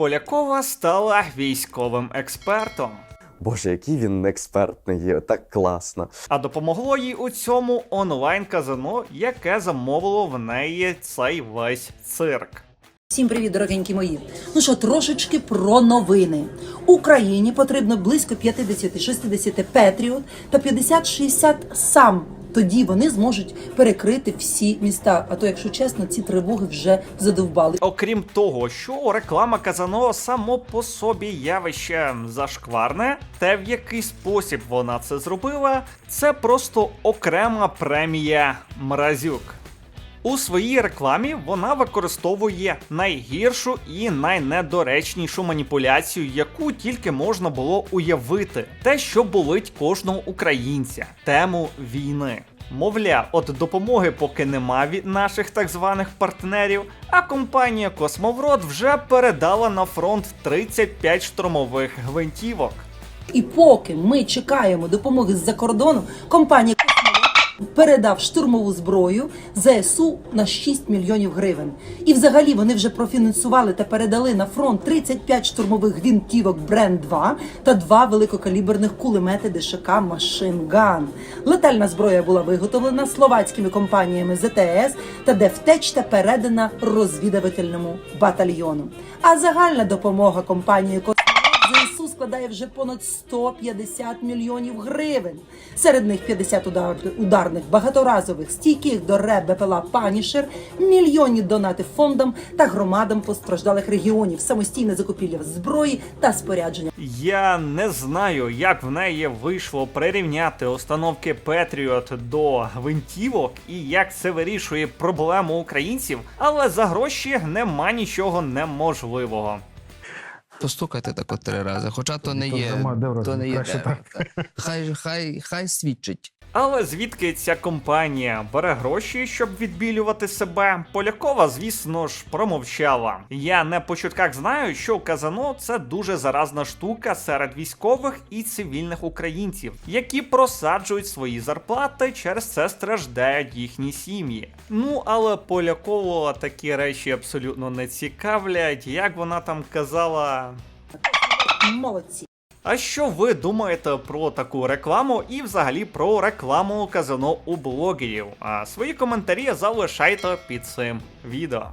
Полякова стала військовим експертом. Боже, який він експертний є, так класно. А допомогло їй у цьому онлайн-казино, яке замовило в неї цей весь цирк. Всім привіт, дорогенькі мої. Ну що, трошечки про новини. Україні потрібно близько 50-60 Петріот та 50-60 сам. Тоді вони зможуть перекрити всі міста. А то, якщо чесно, ці тривоги вже задовбали. Окрім того, що реклама казано само по собі явище зашкварне, те в який спосіб вона це зробила, це просто окрема премія Мразюк. У своїй рекламі вона використовує найгіршу і найнедоречнішу маніпуляцію, яку тільки можна було уявити, те, що болить кожного українця, тему війни. Мовля, от допомоги поки нема від наших так званих партнерів, а компанія Космоврод вже передала на фронт 35 штурмових гвинтівок. І поки ми чекаємо допомоги з-за кордону, компанія передав штурмову зброю ЗСУ на 6 мільйонів гривень. І взагалі вони вже профінансували та передали на фронт 35 штурмових гвинтівок Бренд 2 та два великокаліберних кулемети ДШК Машинган. Летальна зброя була виготовлена словацькими компаніями ЗТС та Дефтеч та передана розвідувальному батальйону. А загальна допомога компанії складає вже понад 150 мільйонів гривень. Серед них 50 удар, ударних багаторазових стійких до РЕБ БПЛА Панішер, мільйонні донати фондам та громадам постраждалих регіонів, самостійне закупівля зброї та спорядження. Я не знаю, як в неї вийшло прирівняти установки Петріот до гвинтівок і як це вирішує проблему українців, але за гроші нема нічого неможливого. Постукайте так от три рази, хоча то не є. То не є краще так. Хай, хай, хай свідчить. Але звідки ця компанія бере гроші, щоб відбілювати себе? Полякова, звісно ж, промовчала. Я не по чутках знаю, що казано це дуже заразна штука серед військових і цивільних українців, які просаджують свої зарплати, через це страждають їхні сім'ї. Ну але Полякову такі речі абсолютно не цікавлять. Як вона там казала, Молодці. А що ви думаєте про таку рекламу і взагалі про рекламу казино у блогерів? А свої коментарі залишайте під цим відео.